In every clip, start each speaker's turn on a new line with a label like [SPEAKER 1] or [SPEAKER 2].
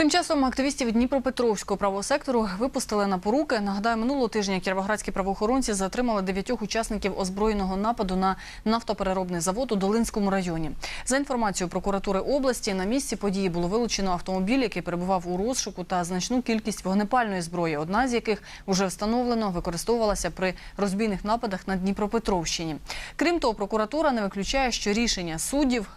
[SPEAKER 1] Тим часом активістів Дніпропетровського правого сектору випустили на поруки. Нагадаю, минулого тижня кіровоградські правоохоронці затримали дев'ятьох учасників озброєного нападу на нафтопереробний завод у Долинському районі. За інформацією прокуратури області, на місці події було вилучено автомобіль, який перебував у розшуку, та значну кількість вогнепальної зброї, одна з яких уже встановлено використовувалася при розбійних нападах на Дніпропетровщині. Крім того, прокуратура не виключає, що рішення суддів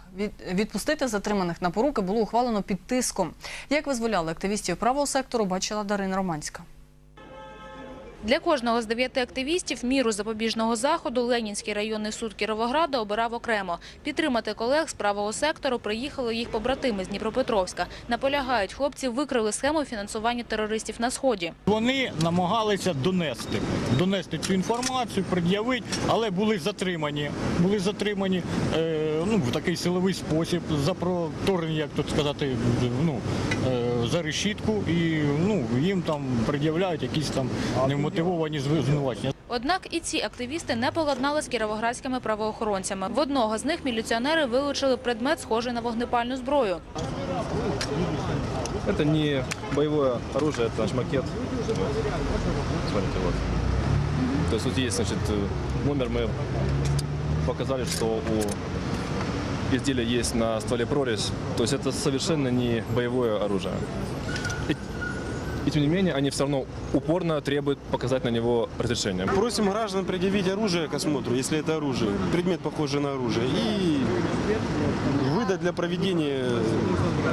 [SPEAKER 1] відпустити затриманих на поруки було ухвалено під тиском. Як визволяли активістів правого сектору, бачила Дарина Романська.
[SPEAKER 2] Для кожного з дев'яти активістів міру запобіжного заходу Ленінський районний суд Кіровограда обирав окремо. Підтримати колег з правого сектору приїхали їх побратими з Дніпропетровська. Наполягають, хлопці викрили схему фінансування терористів на Сході.
[SPEAKER 3] Вони намагалися донести, донести цю інформацію, пред'явити, але були затримані. Були затримані е, ну, в такий силовий спосіб, за проторгнення, як тут сказати, ну, е, за решітку, і ну, їм там пред'являють якісь там невмотивовані звинувачення.
[SPEAKER 2] Однак і ці активісти не поладнали з кіровоградськими правоохоронцями. В одного з них міліціонери вилучили предмет, схожий на вогнепальну зброю.
[SPEAKER 4] Это не боевое оружие, это наш макет. Смотрите, вот. То есть вот есть, значит, э, номер, мы показали, что у изделия есть на стволе прорезь. То есть это совершенно не боевое оружие. И, и тем не менее, они все равно упорно требуют показать на него разрешение.
[SPEAKER 5] Просим граждан предъявить оружие к осмотру, если это оружие, предмет похожий на оружие, и выдать для проведения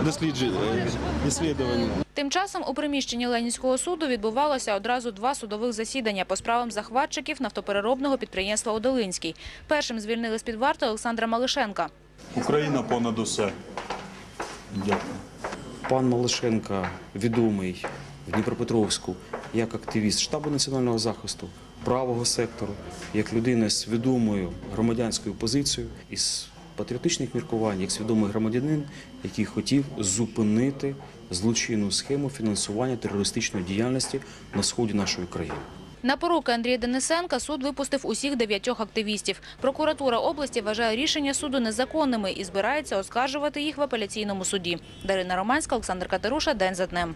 [SPEAKER 5] досліджень, э, исследований.
[SPEAKER 2] Тим часом у приміщенні Ленінського суду відбувалося одразу два судових засідання по справам захватчиків нафтопереробного підприємства «Одолинський». Першим звільнили з-під варти Олександра Малишенка.
[SPEAKER 6] Україна понад усе. Дякую.
[SPEAKER 7] Пан Малишенко відомий в Дніпропетровську як активіст штабу національного захисту, правого сектору, як людина з свідомою громадянською позицією і з патріотичних міркувань, як свідомий громадянин, який хотів зупинити злочинну схему фінансування терористичної діяльності на сході нашої країни.
[SPEAKER 2] На поруки Андрія Денисенка суд випустив усіх дев'ятьох активістів. Прокуратура області вважає рішення суду незаконними і збирається оскаржувати їх в апеляційному суді. Дарина Романська, Олександр Катеруша. День за днем.